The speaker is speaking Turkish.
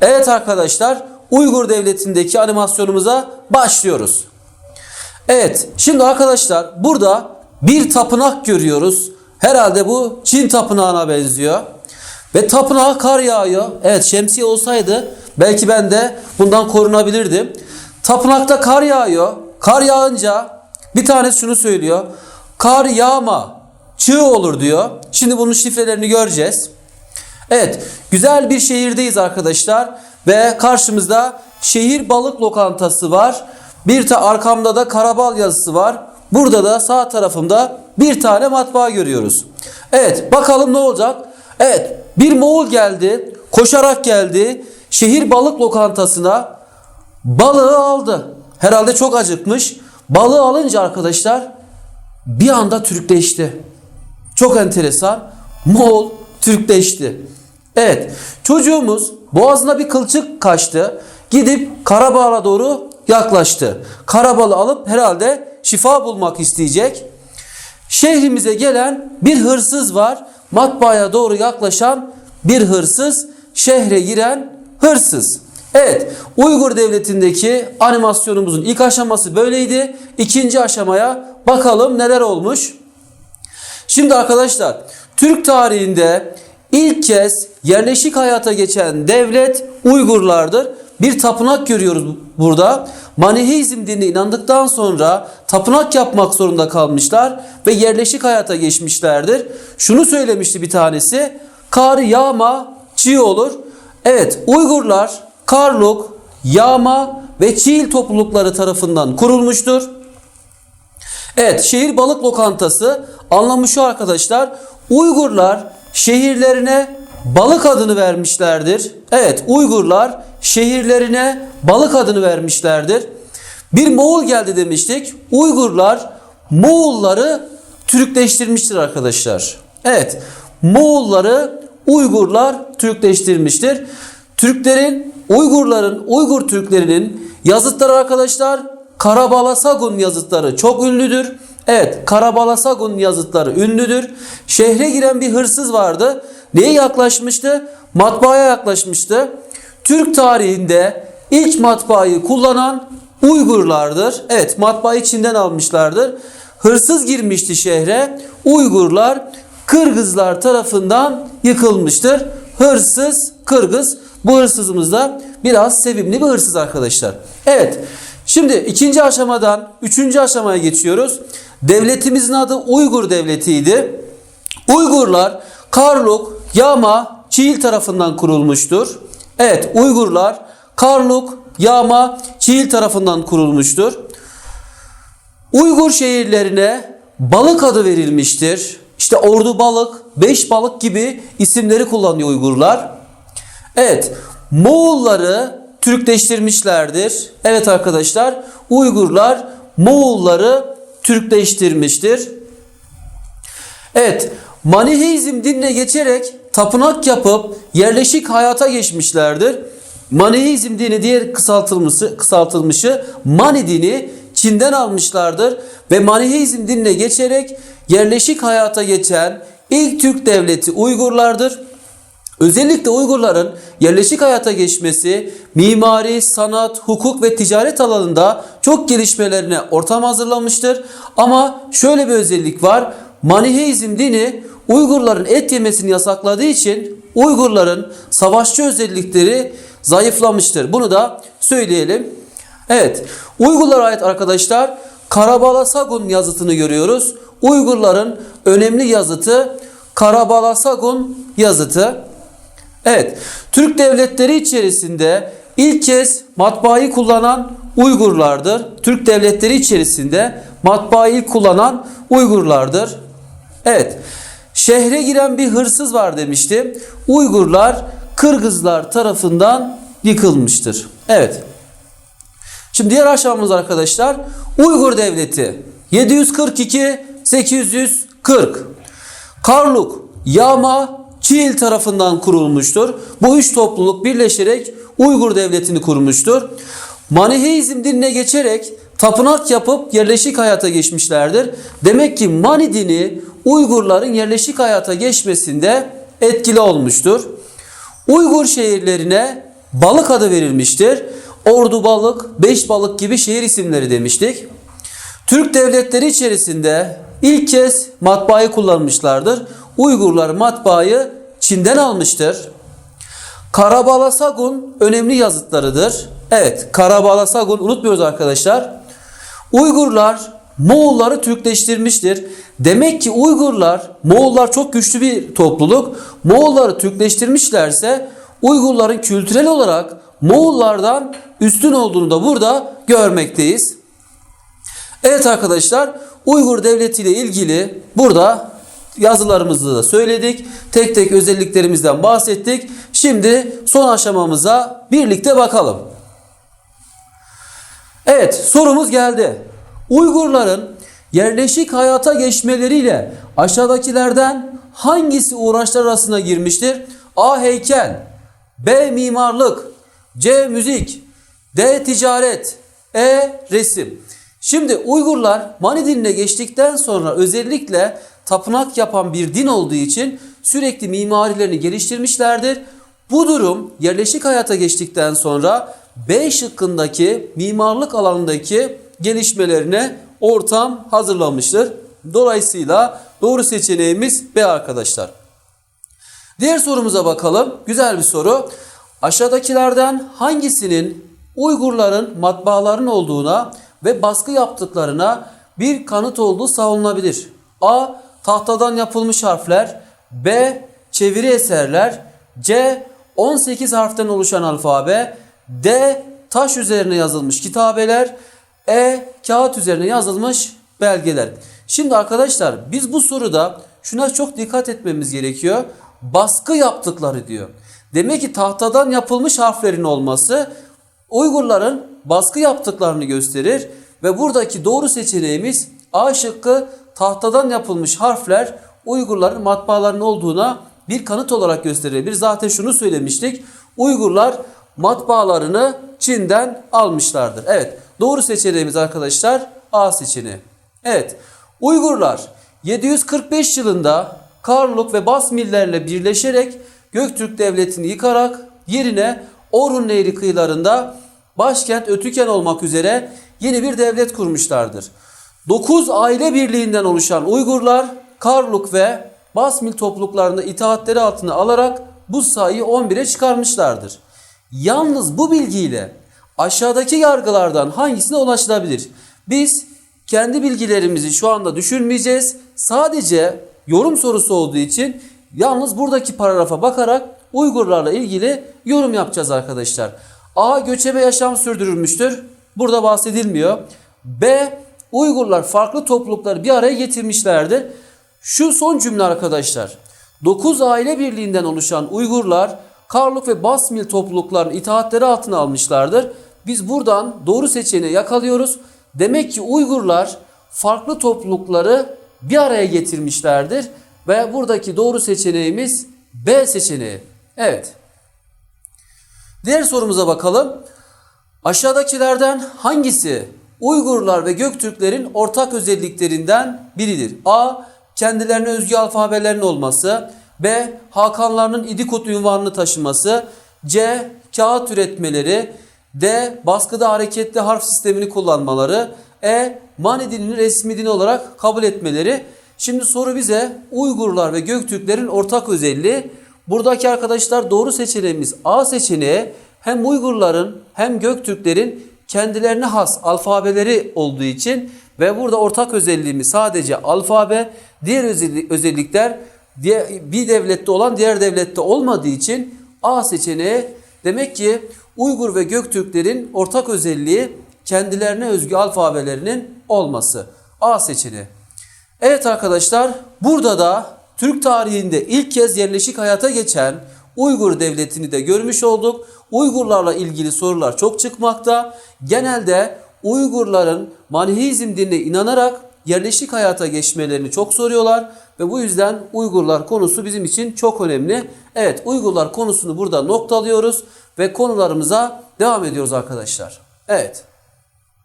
Evet arkadaşlar Uygur Devleti'ndeki animasyonumuza başlıyoruz. Evet şimdi arkadaşlar burada bir tapınak görüyoruz. Herhalde bu Çin tapınağına benziyor. Ve tapınağa kar yağıyor. Evet şemsiye olsaydı belki ben de bundan korunabilirdim. Tapınakta kar yağıyor. Kar yağınca bir tanesi şunu söylüyor. Kar yağma çığ olur diyor. Şimdi bunun şifrelerini göreceğiz. Evet, güzel bir şehirdeyiz arkadaşlar ve karşımızda şehir balık lokantası var. Bir ta arkamda da Karabal yazısı var. Burada da sağ tarafımda bir tane matbaa görüyoruz. Evet, bakalım ne olacak? Evet, bir Moğol geldi, koşarak geldi. Şehir balık lokantasına balığı aldı. Herhalde çok acıkmış. Balığı alınca arkadaşlar bir anda Türkleşti. Çok enteresan. Moğol Türkleşti. Evet çocuğumuz boğazına bir kılçık kaçtı. Gidip Karabağ'a doğru yaklaştı. Karabalı alıp herhalde şifa bulmak isteyecek. Şehrimize gelen bir hırsız var. Matbaaya doğru yaklaşan bir hırsız. Şehre giren hırsız. Evet Uygur Devleti'ndeki animasyonumuzun ilk aşaması böyleydi. İkinci aşamaya bakalım neler olmuş. Şimdi arkadaşlar Türk tarihinde ilk kez yerleşik hayata geçen devlet Uygurlardır. Bir tapınak görüyoruz burada. Maniheizm dinine inandıktan sonra tapınak yapmak zorunda kalmışlar ve yerleşik hayata geçmişlerdir. Şunu söylemişti bir tanesi. Kar yağma çiğ olur. Evet Uygurlar Karluk, Yağma ve Çiğil toplulukları tarafından kurulmuştur. Evet şehir balık lokantası anlamı şu arkadaşlar. Uygurlar şehirlerine balık adını vermişlerdir. Evet Uygurlar şehirlerine balık adını vermişlerdir. Bir Moğol geldi demiştik. Uygurlar Moğolları Türkleştirmiştir arkadaşlar. Evet Moğolları Uygurlar Türkleştirmiştir. Türklerin, Uygurların, Uygur Türklerinin yazıtları arkadaşlar Karabalasagun yazıtları çok ünlüdür. Evet Karabalasagun yazıtları ünlüdür. Şehre giren bir hırsız vardı. Neye yaklaşmıştı? Matbaaya yaklaşmıştı. Türk tarihinde ilk matbaayı kullanan Uygurlardır. Evet matbaayı Çin'den almışlardır. Hırsız girmişti şehre. Uygurlar Kırgızlar tarafından yıkılmıştır. Hırsız Kırgız. Bu hırsızımız da biraz sevimli bir hırsız arkadaşlar. Evet. Şimdi ikinci aşamadan üçüncü aşamaya geçiyoruz. Devletimizin adı Uygur Devleti'ydi. Uygurlar Karluk, Yama, Çiğil tarafından kurulmuştur. Evet Uygurlar Karluk, Yama, Çiğil tarafından kurulmuştur. Uygur şehirlerine balık adı verilmiştir. İşte ordu balık, beş balık gibi isimleri kullanıyor Uygurlar. Evet, Moğolları Türkleştirmişlerdir. Evet arkadaşlar, Uygurlar Moğolları Türkleştirmiştir. Evet, Maniheizm dinine geçerek tapınak yapıp yerleşik hayata geçmişlerdir. Maniheizm dini diğer kısaltılmışı, kısaltılmışı Mani dini Çin'den almışlardır ve Maniheizm dinine geçerek yerleşik hayata geçen ilk Türk devleti Uygurlardır. Özellikle Uygurların yerleşik hayata geçmesi mimari, sanat, hukuk ve ticaret alanında çok gelişmelerine ortam hazırlamıştır. Ama şöyle bir özellik var. Maniheizm dini Uygurların et yemesini yasakladığı için Uygurların savaşçı özellikleri zayıflamıştır. Bunu da söyleyelim. Evet, Uygurlara ait arkadaşlar Karabalasagun yazıtını görüyoruz. Uygurların önemli yazıtı Karabalasagun yazıtı. Evet, Türk devletleri içerisinde ilk kez matbaayı kullanan Uygurlardır. Türk devletleri içerisinde matbaayı kullanan Uygurlardır. Evet, şehre giren bir hırsız var demiştim. Uygurlar Kırgızlar tarafından yıkılmıştır. Evet. Şimdi diğer aşamamız arkadaşlar Uygur Devleti 742 840 Karluk, Yama, Çiğil tarafından kurulmuştur. Bu üç topluluk birleşerek Uygur Devleti'ni kurmuştur. Maniheizm dinine geçerek tapınak yapıp yerleşik hayata geçmişlerdir. Demek ki Mani dini Uygurların yerleşik hayata geçmesinde etkili olmuştur. Uygur şehirlerine balık adı verilmiştir. Ordu balık, beş balık gibi şehir isimleri demiştik. Türk devletleri içerisinde ilk kez matbaayı kullanmışlardır. Uygurlar matbaayı Çin'den almıştır. Karabala Sagun önemli yazıtlarıdır. Evet, Karabala Sagun unutmuyoruz arkadaşlar. Uygurlar Moğolları Türkleştirmiştir. Demek ki Uygurlar, Moğollar çok güçlü bir topluluk. Moğolları Türkleştirmişlerse Uygurların kültürel olarak Moğollardan üstün olduğunu da burada görmekteyiz. Evet arkadaşlar Uygur Devleti ile ilgili burada yazılarımızı da söyledik. Tek tek özelliklerimizden bahsettik. Şimdi son aşamamıza birlikte bakalım. Evet sorumuz geldi. Uygurların yerleşik hayata geçmeleriyle aşağıdakilerden hangisi uğraşlar arasına girmiştir? A. Heykel B. Mimarlık C. Müzik D. Ticaret E. Resim Şimdi Uygurlar Mani dinine geçtikten sonra özellikle tapınak yapan bir din olduğu için sürekli mimarilerini geliştirmişlerdir. Bu durum yerleşik hayata geçtikten sonra B şıkkındaki mimarlık alanındaki gelişmelerine ortam hazırlamıştır. Dolayısıyla doğru seçeneğimiz B arkadaşlar. Diğer sorumuza bakalım. Güzel bir soru. Aşağıdakilerden hangisinin Uygurların matbaaların olduğuna ve baskı yaptıklarına bir kanıt olduğu savunulabilir? A. Tahtadan yapılmış harfler B. Çeviri eserler C. 18 harften oluşan alfabe D. Taş üzerine yazılmış kitabeler E. Kağıt üzerine yazılmış belgeler. Şimdi arkadaşlar biz bu soruda şuna çok dikkat etmemiz gerekiyor. Baskı yaptıkları diyor. Demek ki tahtadan yapılmış harflerin olması Uygurların baskı yaptıklarını gösterir ve buradaki doğru seçeneğimiz A şıkkı tahtadan yapılmış harfler Uygurların matbaaların olduğuna bir kanıt olarak gösterilebilir. Zaten şunu söylemiştik. Uygurlar matbaalarını Çin'den almışlardır. Evet doğru seçeneğimiz arkadaşlar A seçeneği. Evet Uygurlar 745 yılında Karluk ve Basmillerle birleşerek Göktürk Devleti'ni yıkarak yerine Orhun Nehri kıyılarında başkent Ötüken olmak üzere yeni bir devlet kurmuşlardır. 9 aile birliğinden oluşan Uygurlar Karluk ve Basmil topluluklarında itaatleri altına alarak bu sayıyı 11'e çıkarmışlardır. Yalnız bu bilgiyle aşağıdaki yargılardan hangisine ulaşılabilir? Biz kendi bilgilerimizi şu anda düşünmeyeceğiz. Sadece yorum sorusu olduğu için yalnız buradaki paragrafa bakarak Uygurlarla ilgili yorum yapacağız arkadaşlar. A. Göçebe yaşam sürdürülmüştür. Burada bahsedilmiyor. B. Uygurlar farklı toplulukları bir araya getirmişlerdir. Şu son cümle arkadaşlar. 9 aile birliğinden oluşan Uygurlar Karluk ve Basmil toplulukların itaatleri altına almışlardır. Biz buradan doğru seçeneği yakalıyoruz. Demek ki Uygurlar farklı toplulukları bir araya getirmişlerdir. Ve buradaki doğru seçeneğimiz B seçeneği. Evet. Diğer sorumuza bakalım. Aşağıdakilerden hangisi Uygurlar ve Göktürklerin ortak özelliklerinden biridir? A. Kendilerine özgü alfabelerin olması. B. Hakanlarının İdikut ünvanını taşıması. C. Kağıt üretmeleri. D. Baskıda hareketli harf sistemini kullanmaları. E. Mani dilini resmi din olarak kabul etmeleri. Şimdi soru bize Uygurlar ve Göktürklerin ortak özelliği. Buradaki arkadaşlar doğru seçeneğimiz A seçeneği hem Uygurların hem Göktürklerin kendilerine has alfabeleri olduğu için ve burada ortak özelliğimiz sadece alfabe, diğer özellikler bir devlette olan diğer devlette olmadığı için A seçeneği demek ki Uygur ve Göktürklerin ortak özelliği kendilerine özgü alfabelerinin olması. A seçeneği. Evet arkadaşlar burada da Türk tarihinde ilk kez yerleşik hayata geçen Uygur devletini de görmüş olduk. Uygurlarla ilgili sorular çok çıkmakta. Genelde Uygurların Manihizm dinine inanarak yerleşik hayata geçmelerini çok soruyorlar ve bu yüzden Uygurlar konusu bizim için çok önemli. Evet Uygurlar konusunu burada noktalıyoruz ve konularımıza devam ediyoruz arkadaşlar. Evet.